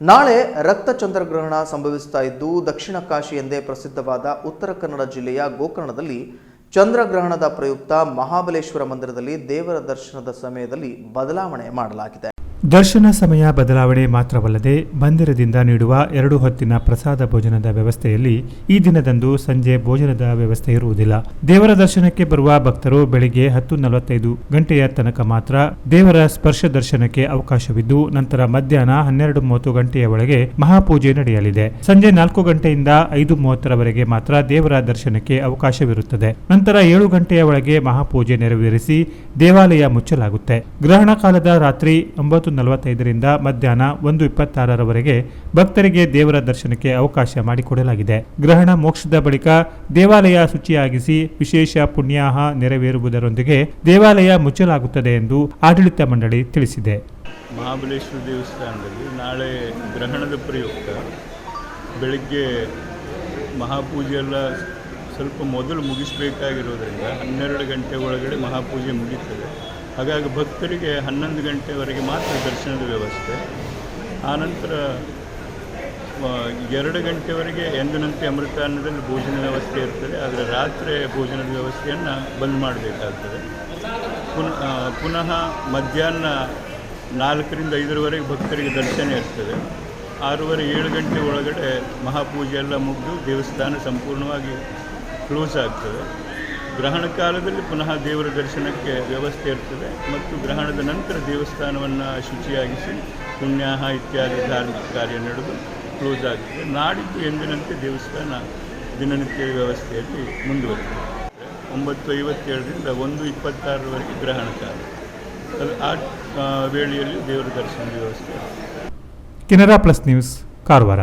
ನಾಳೆ ರಕ್ತ ಚಂದ್ರಗ್ರಹಣ ಸಂಭವಿಸ್ತಾ ಇದ್ದು ದಕ್ಷಿಣ ಕಾಶಿ ಎಂದೇ ಪ್ರಸಿದ್ಧವಾದ ಉತ್ತರ ಕನ್ನಡ ಜಿಲ್ಲೆಯ ಗೋಕರ್ಣದಲ್ಲಿ ಚಂದ್ರಗ್ರಹಣದ ಪ್ರಯುಕ್ತ ಮಹಾಬಲೇಶ್ವರ ಮಂದಿರದಲ್ಲಿ ದೇವರ ದರ್ಶನದ ಸಮಯದಲ್ಲಿ ಬದಲಾವಣೆ ಮಾಡಲಾಗಿದೆ. ದರ್ಶನ ಸಮಯ ಬದಲಾವಣೆ ಮಾತ್ರವಲ್ಲದೆ ಮಂದಿರದಿಂದ ನೀಡುವ ಎರಡು ಹೊತ್ತಿನ ಪ್ರಸಾದ ಭೋಜನದ ವ್ಯವಸ್ಥೆಯಲ್ಲಿ ಈ ದಿನದಂದು ಸಂಜೆ ಭೋಜನದ ವ್ಯವಸ್ಥೆ ಇರುವುದಿಲ್ಲ. ದೇವರ ದರ್ಶನಕ್ಕೆ ಬರುವ ಭಕ್ತರು ಬೆಳಿಗ್ಗೆ ಹತ್ತು ನಲವತ್ತೈದು ಗಂಟೆಯ ತನಕ ಮಾತ್ರ ದೇವರ ಸ್ಪರ್ಶ ದರ್ಶನಕ್ಕೆ ಅವಕಾಶವಿದ್ದು, ನಂತರ ಮಧ್ಯಾಹ್ನ ಹನ್ನೆರಡು ಮೂವತ್ತು ಗಂಟೆಯ ಒಳಗೆ ಮಹಾಪೂಜೆ ನಡೆಯಲಿದೆ. ಸಂಜೆ ನಾಲ್ಕು ಗಂಟೆಯಿಂದ ಐದು ಮೂವತ್ತರವರೆಗೆ ಮಾತ್ರ ದೇವರ ದರ್ಶನಕ್ಕೆ ಅವಕಾಶವಿರುತ್ತದೆ. ನಂತರ ಏಳು ಗಂಟೆಯ ಒಳಗೆ ಮಹಾಪೂಜೆ ನೆರವೇರಿಸಿ ದೇವಾಲಯ ಮುಚ್ಚಲಾಗುತ್ತೆ. ಗ್ರಹಣ ಕಾಲದ ರಾತ್ರಿ ಒಂಬತ್ತು ನಲವತ್ತೈದರಿಂದ ಮಧ್ಯಾಹ್ನ ಒಂದು ಇಪ್ಪತ್ತಾರರವರೆಗೆ ಭಕ್ತರಿಗೆ ದೇವರ ದರ್ಶನಕ್ಕೆ ಅವಕಾಶ ಮಾಡಿಕೊಡಲಾಗಿದೆ. ಗ್ರಹಣ ಮೋಕ್ಷದ ಬಳಿಕ ದೇವಾಲಯ ಶುಚಿಯಾಗಿಸಿ ವಿಶೇಷ ಪುಣ್ಯಾಹ ನೆರವೇರುವುದರೊಂದಿಗೆ ದೇವಾಲಯ ಮುಚ್ಚಲಾಗುತ್ತದೆ ಎಂದು ಆಡಳಿತ ಮಂಡಳಿ ತಿಳಿಸಿದೆ. ಮಹಾಬಲೇಶ್ವರ ದೇವಸ್ಥಾನದಲ್ಲಿ ನಾಳೆ ಗ್ರಹಣದ ಪ್ರಯುಕ್ತ ಬೆಳಗ್ಗೆ ಮಹಾಪೂಜೆ ಎಲ್ಲ ಸ್ವಲ್ಪ ಮೊದಲು ಮುಗಿಸಬೇಕಾಗಿರೋದ್ರಿಂದ ಹನ್ನೆರಡು ಗಂಟೆ ಒಳಗಡೆ ಮಹಾಪೂಜೆ ಮುಗೀತದೆ. ಹಾಗಾಗಿ ಭಕ್ತರಿಗೆ ಹನ್ನೊಂದು ಗಂಟೆವರೆಗೆ ಮಾತ್ರ ದರ್ಶನದ ವ್ಯವಸ್ಥೆ. ಆನಂತರ ಎರಡು ಗಂಟೆವರೆಗೆ ಎಂದಿನಂತೆ ಅಮೃತಾನ್ನದಲ್ಲಿ ಭೋಜನ ವ್ಯವಸ್ಥೆ ಇರ್ತದೆ. ಆದರೆ ರಾತ್ರಿ ಭೋಜನದ ವ್ಯವಸ್ಥೆಯನ್ನು ಬಂದ್ ಮಾಡಬೇಕಾಗ್ತದೆ. ಪುನಃ ಪುನಃ ಮಧ್ಯಾಹ್ನ ನಾಲ್ಕರಿಂದ ಐದರವರೆಗೆ ಭಕ್ತರಿಗೆ ದರ್ಶನ ಇರ್ತದೆ. ಆರೂವರೆ, ಏಳು ಗಂಟೆ ಒಳಗಡೆ ಮಹಾಪೂಜೆ ಎಲ್ಲ ಮುಗಿದು ದೇವಸ್ಥಾನ ಸಂಪೂರ್ಣವಾಗಿ ಕ್ಲೋಸ್ ಆಗ್ತದೆ. ಗ್ರಹಣ ಕಾಲದಲ್ಲಿ ಪುನಃ ದೇವರ ದರ್ಶನಕ್ಕೆ ವ್ಯವಸ್ಥೆ ಇರ್ತದೆ ಮತ್ತು ಗ್ರಹಣದ ನಂತರ ದೇವಸ್ಥಾನವನ್ನು ಶುಚಿಯಾಗಿಸಿ ಪುಣ್ಯಾಹ ಇತ್ಯಾದಿ ಧಾರ್ಮಿಕ ಕಾರ್ಯ ನಡೆದು ಕ್ಲೋಸ್ ಆಗ್ತದೆ. ನಾಡಿದ್ದು ಎಂದಿನಂತೆ ದೇವಸ್ಥಾನ ದಿನನಿತ್ಯದ ವ್ಯವಸ್ಥೆಯಲ್ಲಿ ಮುಂದುವರಿತದೆ ಒಂಬತ್ತು ಐವತ್ತೇಳರಿಂದ ಒಂದು ಇಪ್ಪತ್ತಾರರವರೆಗೆ ಗ್ರಹಣ ಕಾಲ. ಅದು ಆ, ವೇಳೆಯಲ್ಲಿ ದೇವರ ದರ್ಶನದ ವ್ಯವಸ್ಥೆ. Canara plus news, Karwar.